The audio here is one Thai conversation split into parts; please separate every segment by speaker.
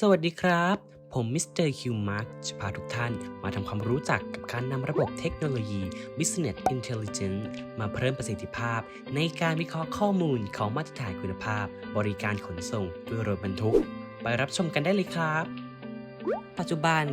Speaker 1: สวัสดีครับ ผมมิสเตอร์คิวมาร์กจะพาทุกท่านมาทำความรู้จักกับการนำระบบเทคโนโลยี Business Intelligence มาเพิ่มประสิทธิภาพ ในการวิเคราะห์ข้อมูลของมาตรฐานคุณภาพ บริการขนส่งด้วยรถบรรทุก ไปรับชมกันได้เลยครับ ปัจจุบัน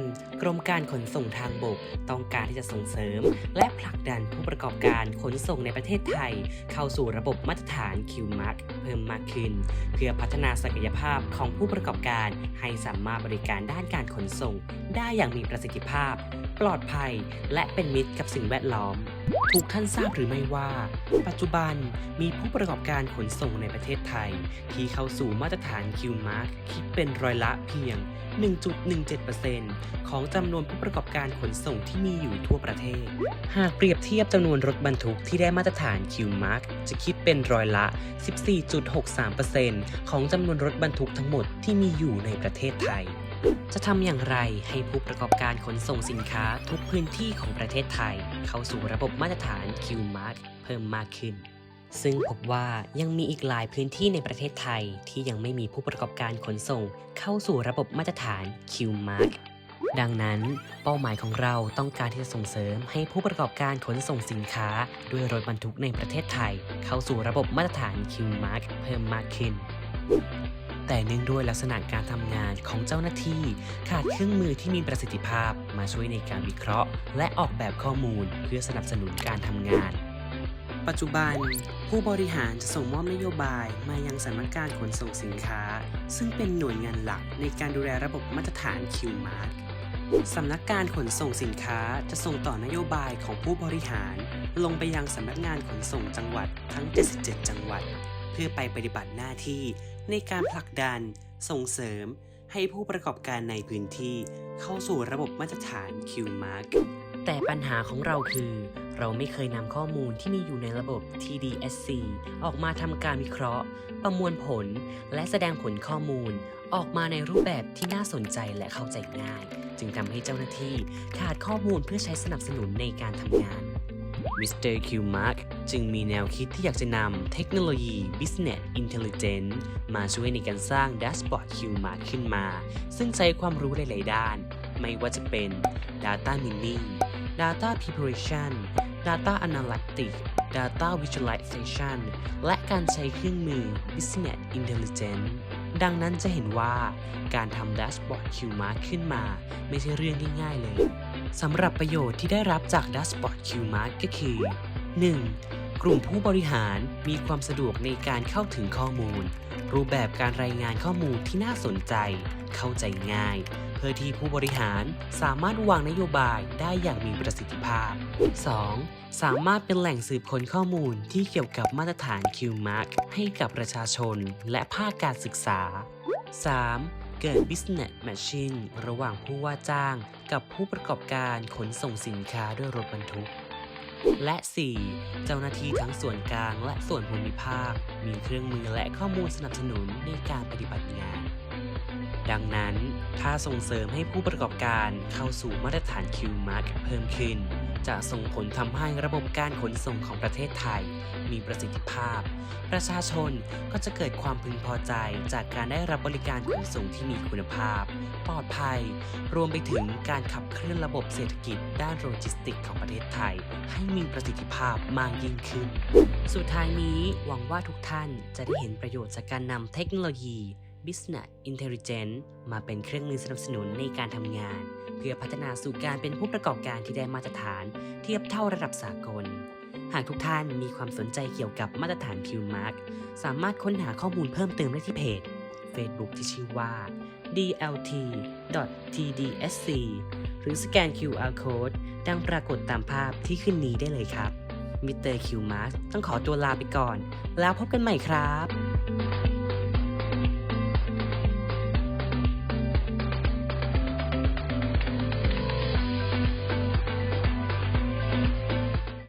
Speaker 1: กรมการขนส่งทางบกต้องการที่จะส่งเสริม และผลักดันผู้ประกอบการขนส่งในประเทศไทย เข้าสู่ระบบมาตรฐาน QMARK เพิ่มมากขึ้น เพื่อพัฒนาศักยภาพของผู้ประกอบการ ให้สามารถบริการด้านการขนส่ง ได้อย่างมีประสิทธิภาพ ปลอดภัย และเป็นมิตรกับสิ่งแวดล้อม ทุกท่านทราบหรือไม่ว่า ปัจจุบันมีผู้ประกอบการขนส่งในประเทศไทย ที่เข้าสู่มาตรฐาน QMARK คิดเป็นร้อยละเพียง 1.17%ของจำนวนผู้ประกอบการขนส่งที่มีอยู่ทั่วประเทศ หากเปรียบเทียบจำนวนรถบรรทุกที่ได้มาตรฐาน QMARK จะคิดเป็นร้อยละ 14.63%ของจำนวนรถบรรทุกทั้งหมดที่มีอยู่ในประเทศไทย จะทำอย่างไรให้ผู้ประกอบการขนส่งสินค้าทุกพื้นที่ของประเทศไทย เข้าสู่ระบบมาตรฐาน QMARK เพิ่มมากขึ้น ซึ่งพบว่ายังมีอีกหลายพื้นที่ในประเทศไทย ที่ยังไม่มีผู้ประกอบการขนส่ง เข้าสู่ระบบมาตรฐาน QMARK ดังนั้นเป้าหมายของเราต้องการที่จะส่งเสริมให้ผู้ประกอบการขนส่งสินค้า ด้วยรถบรรทุกในประเทศไทย เข้าสู่ระบบมาตรฐาน QMARK เพิ่มมากขึ้น แต่เนื่องด้วยลักษณะการทำงานของเจ้าหน้าที่ ขาดเครื่องมือที่มีประสิทธิภาพมาช่วยในการวิเคราะห์ และออกแบบข้อมูลเพื่อสนับสนุนการทำงาน ปัจจุบัน ผู้บริหารจะส่งมอบนโยบายมายังสำนักการขนส่งสินค้า ซึ่งเป็นหน่วยงานหลักในการดูแลระบบมาตรฐาน QMARK สำนักการขนส่งสินค้าจะส่งต่อนโยบายของผู้บริหาร ลงไปยังสำนักงานขนส่งจังหวัดทั้ง 77 จังหวัด พื่อไปปฏิบัติหน้าที่ในการผลักดัน ส่งเสริม ให้ผู้ประกอบการในพื้นที่ เข้าสู่ระบบมาตรฐาน QMARK แต่ปัญหาของเราคือ เราไม่เคยนำข้อมูลที่มีอยู่ในระบบ TDSC ออกมาทำการวิเคราะห์ ประมวลผล และแสดงผลข้อมูล ออกมาในรูปแบบที่น่าสนใจและเข้าใจง่าย จึงทำให้เจ้าหน้าที่ขาดข้อมูลเพื่อใช้สนับสนุนในการทำงาน มิสเตอร์คิวมาร์กจึงมีแนวคิดที่อยากจะนำเทคโนโลยี Business Intelligence มาช่วยในการสร้างแดชบอร์ด QMark ขึ้นมา ซึ่งใช้ความรู้หลาย ๆ ด้าน ไม่ว่าจะเป็น Data Mining Data Preparation Data Analytics Data Visualization และการใช้เครื่องมือ Business Intelligence ดังนั้นจะเห็นว่าการทำแดชบอร์ด QMark ขึ้นมา ไม่ใช่เรื่องที่ง่ายเลย สำหรับประโยชน์ที่ได้รับจาก Dashboard QMark ก็คือ 1. กลุ่มผู้บริหารมีความสะดวกในการเข้าถึงข้อมูล รูปแบบการรายงานข้อมูลที่น่าสนใจ เข้าใจง่าย เพื่อที่ผู้บริหารสามารถวางนโยบายได้อย่างมีประสิทธิภาพ 2. สามารถเป็นแหล่งสืบค้นข้อมูลที่เกี่ยวกับมาตรฐาน QMark ให้กับประชาชนและภาคการศึกษา 3. เกิด business matching ระหว่างผู้ว่าจ้างกับผู้ประกอบการขนส่งสินค้าด้วยรถบรรทุก และ 4. เจ้าหน้าที่ทั้งส่วนกลางและส่วนภูมิภาค มีเครื่องมือและข้อมูลสนับสนุนในการปฏิบัติงาน ดังนั้น ถ้าส่งเสริมให้ผู้ประกอบการเข้าสู่มาตรฐาน QMark เพิ่มขึ้น จะส่งผลทำให้ระบบการขนส่งของประเทศไทย มีประสิทธิภาพ ประชาชนก็จะเกิดความพึงพอใจจากการได้รับบริการขนส่งที่มีคุณภาพ ปลอดภัย รวมไปถึงการขับเคลื่อนระบบเศรษฐกิจด้านโลจิสติกส์ของประเทศไทย ให้มีประสิทธิภาพมากยิ่งขึ้น สุดท้ายนี้หวังว่าทุกท่านจะได้เห็นประโยชน์จากการนำเทคโนโลยี Business Intelligence มาเป็นเครื่องมือสนับสนุนในการทำงาน เพื่อพัฒนาสู่การเป็นผู้ประกอบการที่ได้มาตรฐาน เทียบเท่าระดับสากล หากทุกท่านมีความสนใจเกี่ยวกับมาตรฐาน QMark สามารถค้นหาข้อมูลเพิ่มเติมได้ที่เพจ Facebook ที่ชื่อว่า dlt.tdsc หรือสแกน QR Code ดังปรากฏตามภาพที่ขึ้นนี้ได้เลยครับมิสเตอร์คิวมาร์ต้องขอตัวลาไปก่อน แล้วพบกันใหม่ครับ